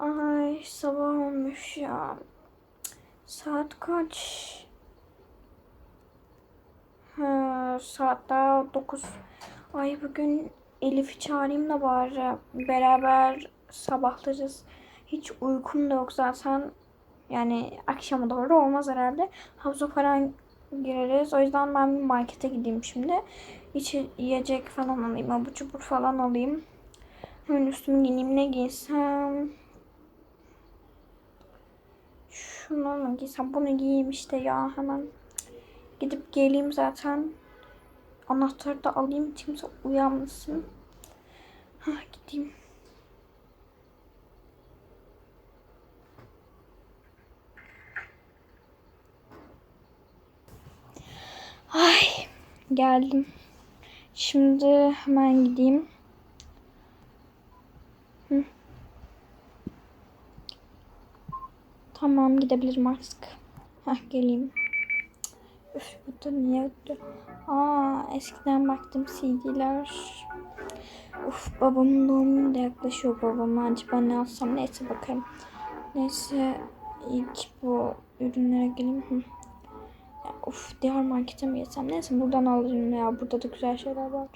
Ay sabah olmuş ya. Saat kaç? Ha, saat daha 9. Ay bugün Elif'i çağırayım da bari beraber sabahlarız. Hiç uykum da yok zaten. Yani akşama doğru olmaz herhalde. Havuza falan gireriz. O yüzden ben bir markete gideyim şimdi. İçi yiyecek falan alayım. Abur cubur falan alayım. Hemen üstümü giyeyim. Ne giysem? Şunu mu giysem? Bunu giyeyim işte ya hemen. Gidip geleyim zaten. Anahtarı da alayım. Kimse uyanmasın. Hah gideyim. Ay geldim. Şimdi hemen gideyim. Tamam gidebilirim artık. Hah geleyim. Üf bu da niye öttü? Aa eskiden baktım CD'ler. Uf babamın doğum günü de yaklaşıyor babama. Acaba ne alsam neyse bakarım. Neyse ilk bu ürünlere geleyim. Hı. Ya, uf diğer markete mi geçsem? Neyse buradan alırım ya. Burada da güzel şeyler var.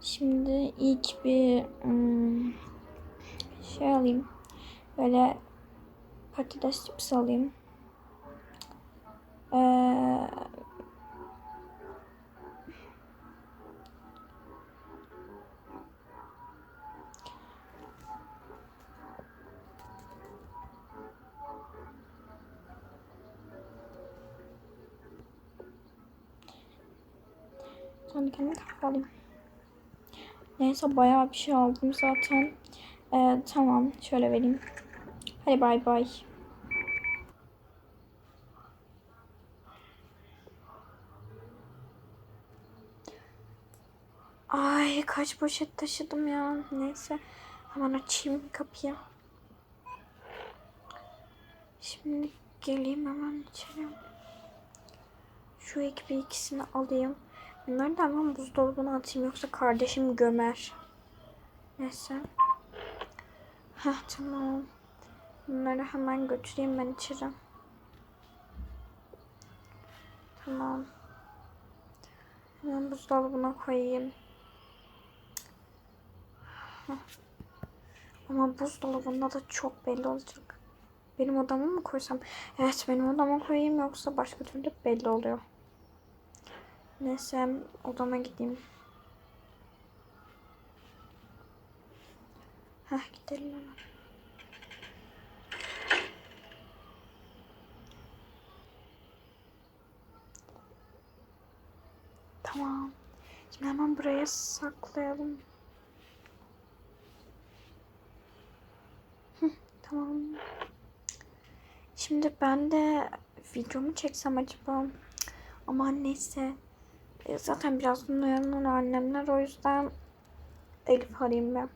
Şimdi ilk bir hmm, şey alayım. Böyle patates chips alayım. Ee, Sonra kendime kahve. Neyse bayağı bir şey aldım zaten. Ee, tamam şöyle vereyim. Hadi bay bay. Ay kaç poşet taşıdım ya. Neyse hemen açayım kapıyı. Şimdi geleyim hemen içeri. Şu ekibi ikisini alayım. Bunları da hemen buzdolabına atayım yoksa kardeşim gömer. Neyse. Heh tamam. Bunları hemen götüreyim ben içeri. Tamam. Hemen buzdolabına koyayım. Ama buzdolabında da çok belli olacak. Benim odama mı koysam? Evet benim odama koyayım yoksa başka türlü belli oluyor. Neyse odama gideyim. Heh gidelim hemen. Tamam. Şimdi hemen buraya saklayalım. Tamam. Şimdi ben de videomu çeksem acaba? Ama neyse. E, Zaten birazdan uyanır annemler. O yüzden Elif arayayım ben.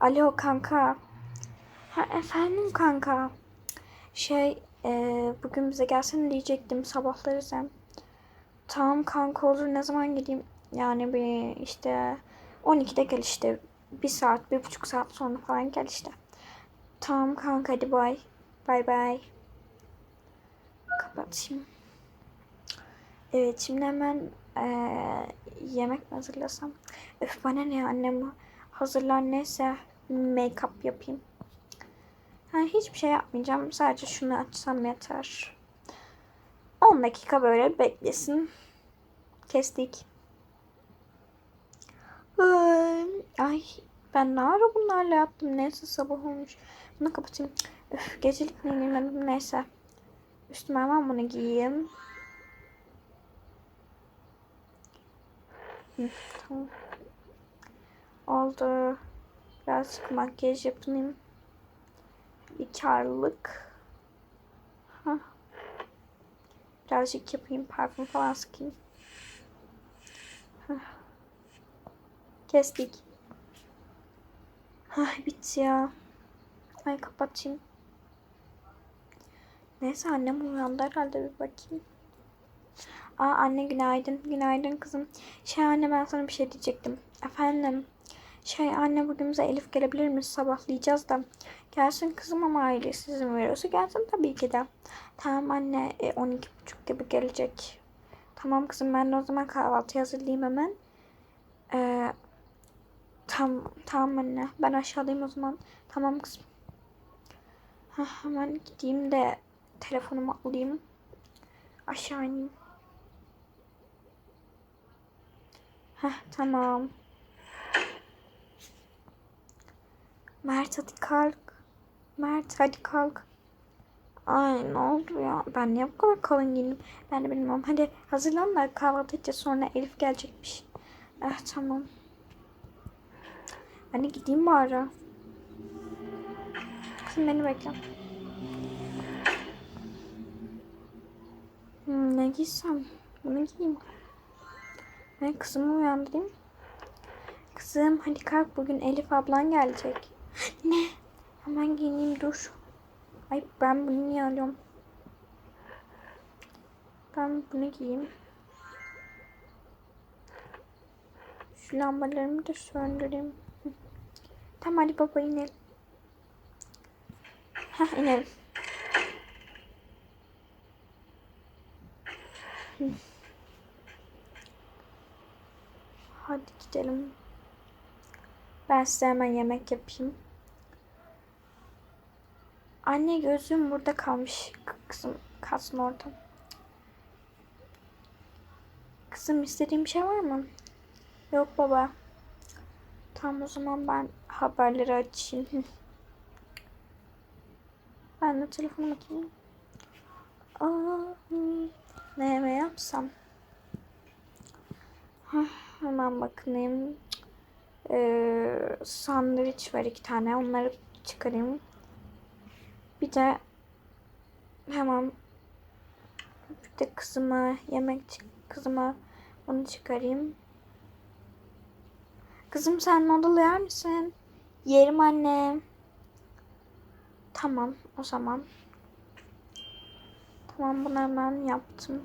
Alo kanka. Ha, efendim kanka. Şey e, bugün bize gelsene diyecektim sabahları sen. Tamam kanka olur ne zaman gideyim? Yani bir işte 12'de gel işte. Bir saat, bir buçuk saat sonra falan gel işte. Tamam kanka hadi bay. Bay bay. Kapatayım. Evet şimdi hemen eee, yemek mi hazırlasam? Öf bana ne annem hazırlar neyse make-up yapayım. Yani hiçbir şey yapmayacağım. Sadece şunu açsam yeter. 10 dakika böyle beklesin. Kestik. Ay, ben ne ara bunlarla yaptım. Neyse sabah olmuş. Bunu kapatayım. Öf, gecelik ne giymedim neyse. Üstüme hemen bunu giyeyim. Hı, tamam. Oldu. Birazcık makyaj yapayım. Bir karlılık. Hah. Birazcık yapayım. Parfüm falan sıkayım. Hah. Kestik. Ay bitti ya. Ay kapatayım. Neyse annem uyandı herhalde bir bakayım. Aa anne günaydın. Günaydın kızım. Şey anne ben sana bir şey diyecektim. Efendim. Şey anne bugün bize Elif gelebilir mi? Sabahlayacağız da. Gelsin kızım ama ailesi izin veriyorsa gelsin tabii ki de. Tamam anne e, 12.30 gibi gelecek. Tamam kızım ben de o zaman kahvaltı hazırlayayım hemen. Ee, tam, tamam anne ben aşağıdayım o zaman. Tamam kızım. Hah, hemen gideyim de telefonumu alayım. Aşağı ineyim. Heh tamam. Mert hadi kalk. Mert hadi kalk. Ay ne oldu ya? Ben niye bu kadar kalın giyindim? Ben de bilmiyorum. Hadi hazırlan da kahvaltı edeceğiz. Sonra Elif gelecekmiş. Eh tamam. Ben de gideyim bari. Kızım beni bekle. Hmm, ne giysem? Bunu giyeyim. Ben kızımı uyandırayım. Kızım hadi kalk bugün Elif ablan gelecek. Ne? Hemen giyineyim dur. Ay ben bunu niye alıyorum? Ben bunu giyeyim. Şu lambalarımı da söndüreyim. Tamam hadi baba inelim. Heh inelim. Hadi gidelim. Ben size hemen yemek yapayım. Anne gözüm burada kalmış. Kızım kalsın orada. Kızım istediğim bir şey var mı? Yok baba. Tamam o zaman ben haberleri açayım. Ben de telefonu bakayım. Aa, ne yapsam? Hah, hemen bakayım. Ee, sandviç var iki tane. Onları çıkarayım. Bir de hemen bir de kızıma yemek kızıma onu çıkarayım. Kızım sen noodle yer misin? Yerim anne. Tamam o zaman. Tamam bunu hemen yaptım.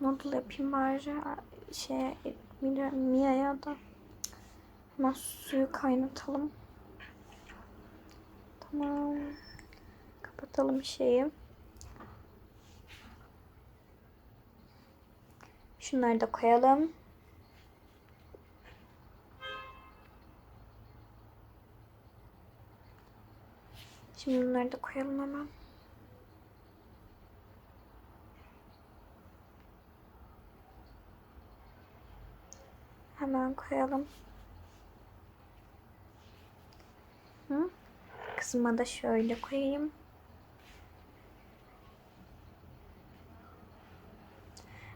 Noodle yapayım bari. Şey, Mia- Mia'ya da. Hemen suyu kaynatalım. Tamam. Kapatalım şeyi. Şunları da koyalım. Şimdi bunları da koyalım hemen. Hemen koyalım. Hı? Kısma da şöyle koyayım.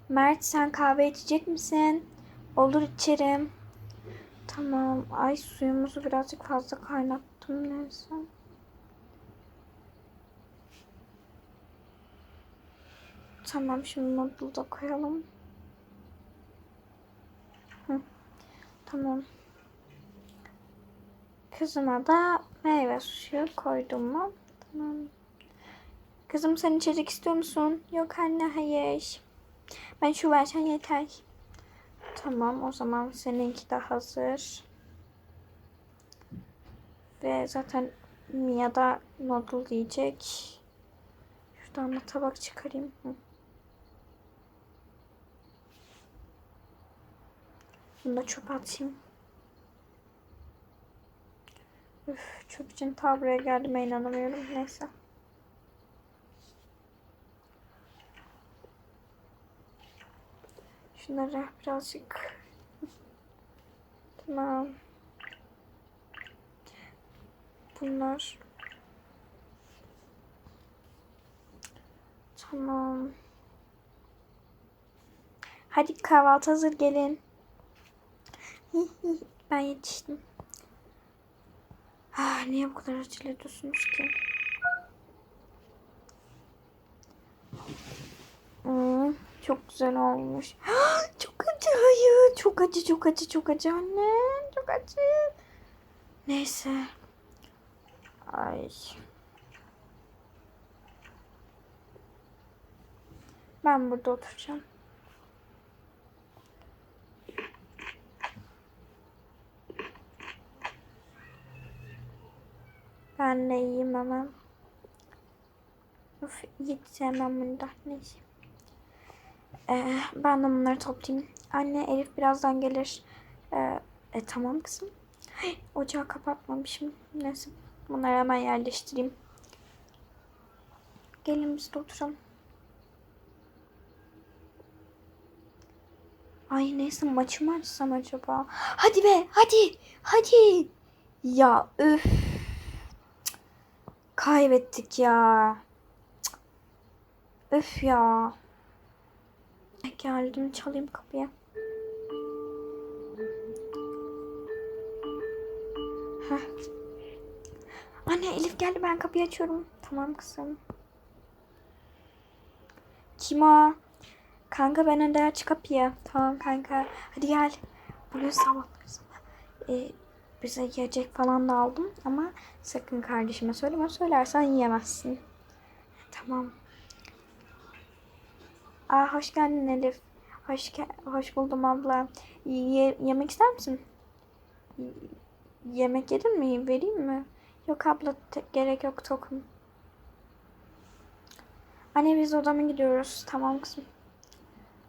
Mert sen kahve içecek misin? Olur içerim. Tamam. Ay suyumuzu birazcık fazla kaynattım neyse. Tamam şimdi noodle da koyalım. Tamam. Kızıma da meyve suyu koydum mu? Tamam. Kızım sen içecek istiyor musun? Yok anne hayır. Ben şu versen yeter. Tamam o zaman seninki de hazır. Ve zaten Mia da noodle yiyecek. Şuradan da tabak çıkarayım. Bunu da çöpe atayım. Üf, çöp için ta buraya geldiğime inanamıyorum. Neyse. Şunları birazcık tamam. Bunlar tamam. Hadi kahvaltı hazır gelin. Ben yetiştim. Ah, niye bu kadar acele ediyorsunuz ki? Hmm, çok güzel olmuş. çok acı hayır. Çok acı çok acı çok acı anne. Çok acı. Neyse. Ay. Ben burada oturacağım. Ben de iyiyim hemen. Of hiç sevmem bunu da. Neyse. Ee, ben de bunları toplayayım. Anne Elif birazdan gelir. Ee, e tamam kızım. Hey, Ocağı kapatmamışım. Neyse bunları hemen yerleştireyim. Gelin biz de oturalım. Ay neyse maçı mı açsam acaba? Hadi be hadi hadi. Ya üf. Kaybettik ya. Üf ya. Geldim çalayım kapıya. Heh. Anne Elif geldi ben kapıyı açıyorum. Tamam kızım. Kim o? Kanka ben hadi aç kapıyı. Tamam kanka. Hadi gel. Bugün sabah. Ee, bize yiyecek falan da aldım. Ama sakın kardeşime söyleme. Söylersen yiyemezsin. Tamam. Aa, hoş geldin Elif. Hoş, hoş buldum abla. Ye- yemek ister misin? Y- yemek yedin mi? Vereyim mi? Yok abla gerek yok tokum. Anne biz odama gidiyoruz. Tamam kızım.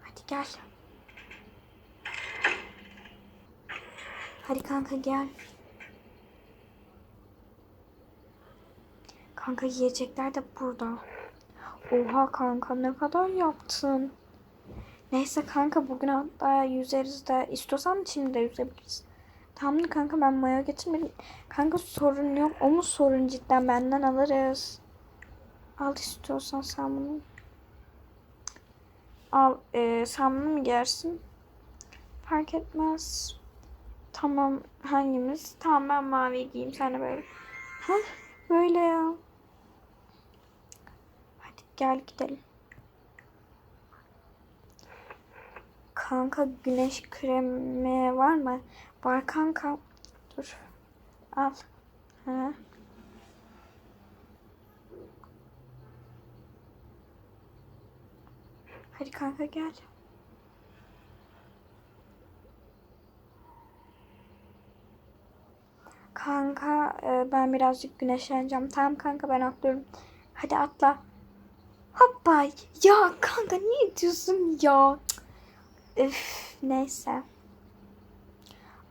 Hadi gel. Hadi kanka gel. Kanka yiyecekler de burada. Oha kanka ne kadar yaptın? Neyse kanka bugün hatta yüzeriz de istiyorsan şimdi de yüzebiliriz. Tamam kanka ben mayo getirmedim. Kanka sorun yok. O mu sorun cidden benden alırız. Al istiyorsan sen bunu. Al e, sen bunu mu giyersin? Fark etmez. Tamam hangimiz? Tamam ben mavi giyeyim sen de böyle. Heh böyle ya. Hadi gel gidelim. Kanka güneş kremi var mı? Var kanka. Dur. Al. Ha. Hadi kanka gel. Kanka e, ben birazcık güneşleneceğim. Tamam kanka ben atlıyorum. Hadi atla. Hoppa. Ya kanka niye diyorsun ya? Üf, neyse.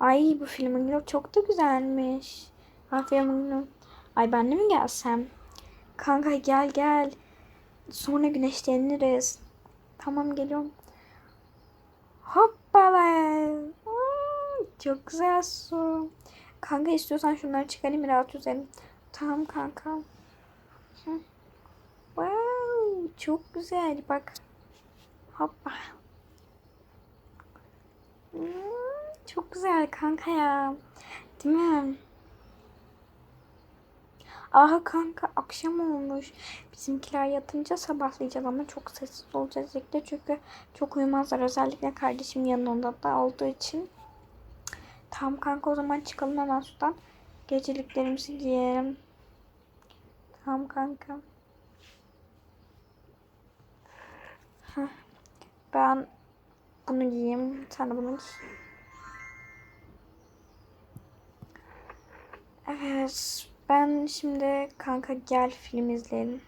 Ay bu filmin çok da güzelmiş. Aferin. Ay ben de mi gelsem? Kanka gel gel. Sonra güneşleniriz. Tamam geliyorum. Hoppala. Hmm, Çok güzel su. Kanka istiyorsan şunları çıkarayım rahat üzerim. Tamam kanka. Wow, çok güzel bak. Hoppa. Hmm, Çok güzel kanka ya. Değil mi? Aha kanka akşam olmuş. Bizimkiler yatınca sabahlayacağız ama çok sessiz olacağız birlikte çünkü çok uyumazlar. Özellikle kardeşim yanında da olduğu için. Tamam kanka o zaman çıkalım hemen sudan. Geceliklerimizi giyelim. Tamam kanka. Ben bunu giyeyim. Sen de bunu giy. Evet. Ben şimdi kanka gel film izleyelim.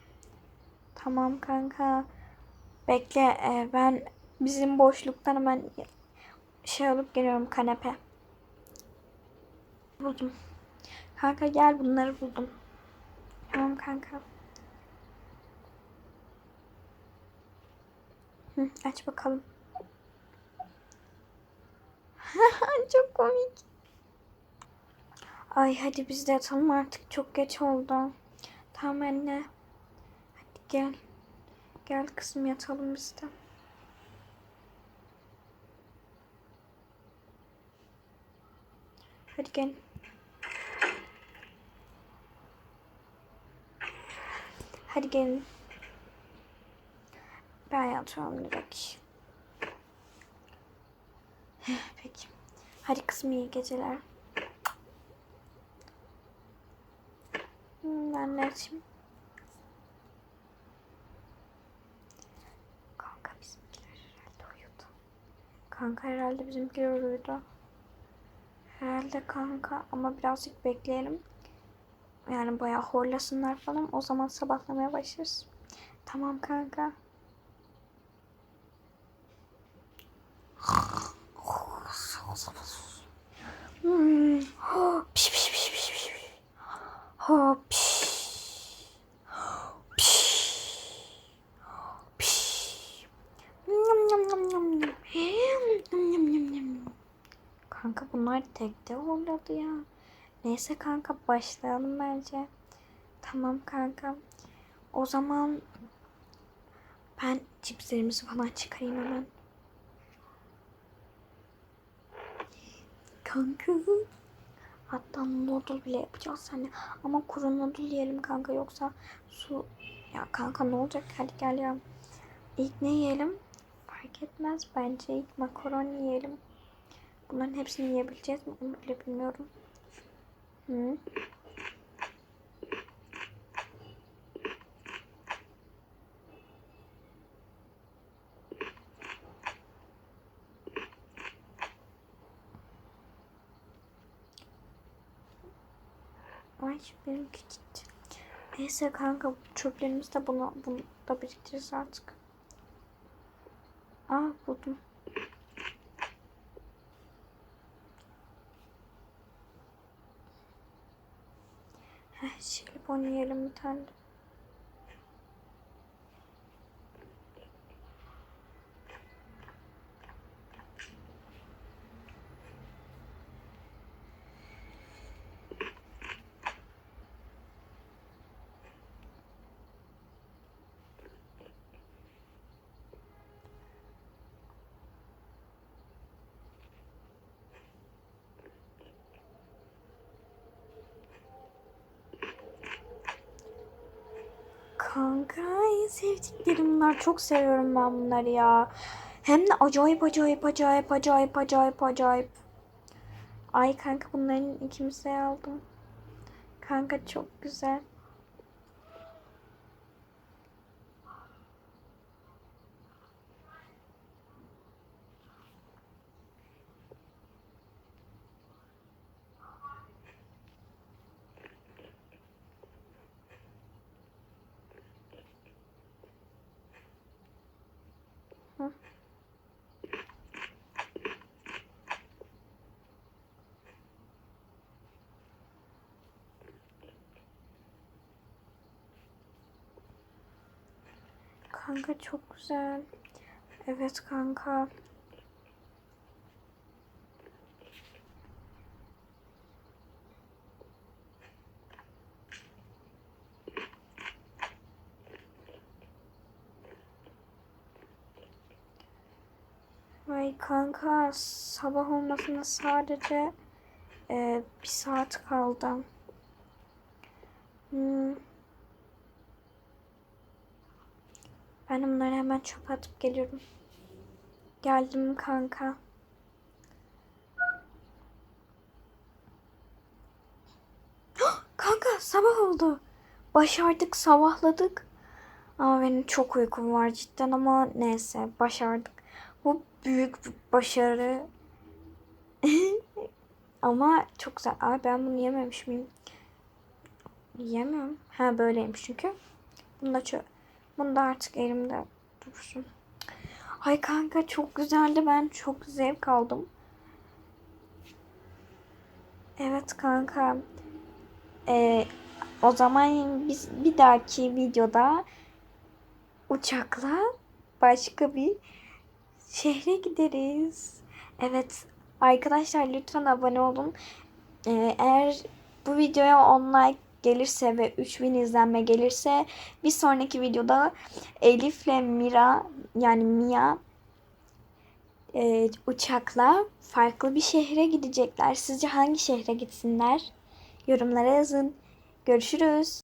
Tamam kanka. Bekle. e, ben bizim boşluktan hemen şey alıp geliyorum kanepe. Buldum. Kanka gel bunları buldum. Tamam kanka. Hı, aç bakalım. Çok komik. Ay hadi biz de yatalım artık. Çok geç oldu. Tamam anne. Hadi gel. Gel kızım yatalım biz de. Hadi gel. Hadi gelin. Ben yatıyorum direkt. Peki. Hadi kızım iyi geceler. Ben de açayım. Kanka bizimkiler herhalde uyudu. Kanka herhalde bizimkiler uyudu. Herhalde kanka ama birazcık bekleyelim. Yani bayağı horlasınlar falan. O zaman sabahlamaya başlarız. Tamam kanka. Hmm. Piş piş piş piş piş. Hop. Piş. Kanka bunlar tekte horladı ya. Neyse kanka başlayalım bence. Tamam kanka. O zaman ben cipslerimizi falan çıkarayım hemen. Kanka. Hatta noodle bile yapacağız seninle. Ama kuru noodle yiyelim kanka yoksa su... Ya kanka ne olacak hadi gel ya. İlk ne yiyelim? Fark etmez bence ilk makaroni yiyelim. Bunların hepsini yiyebileceğiz mi onu bile bilmiyorum. Ay benimki gitti. Neyse kanka çöplerimizi de bunu, bunu da biriktiririz artık. Aa buldum. Heh, jelibon yiyelim bir tane. de. Kanka en sevdiklerim bunlar. Çok seviyorum ben bunları ya. Hem de acayip acayip acayip acayip acayip acayip. Ay kanka bunların ikimize aldım. Kanka çok güzel. Kanka çok güzel. Evet kanka. Ay kanka sabah olmasına sadece e, bir saat kaldı. Hmm. Ben bunları hemen çöpe atıp geliyorum. Geldim kanka. Kanka sabah oldu. Başardık, sabahladık. Ama benim çok uykum var cidden ama neyse başardık. Bu büyük bir başarı. ama çok güzel. Ay ben bunu yememiş miyim? Yiyemem. Ha böyleymiş çünkü. Bunu da çö bunu da artık elimde dursun. Ay kanka çok güzeldi. Ben çok zevk aldım. Evet kanka. Ee, o zaman biz bir dahaki videoda uçakla başka bir şehre gideriz. Evet arkadaşlar lütfen abone olun. Ee, eğer bu videoya 10 like gelirse ve 3000 izlenme gelirse bir sonraki videoda Elif'le Mira yani Mia e, uçakla farklı bir şehre gidecekler. Sizce hangi şehre gitsinler? Yorumlara yazın. Görüşürüz.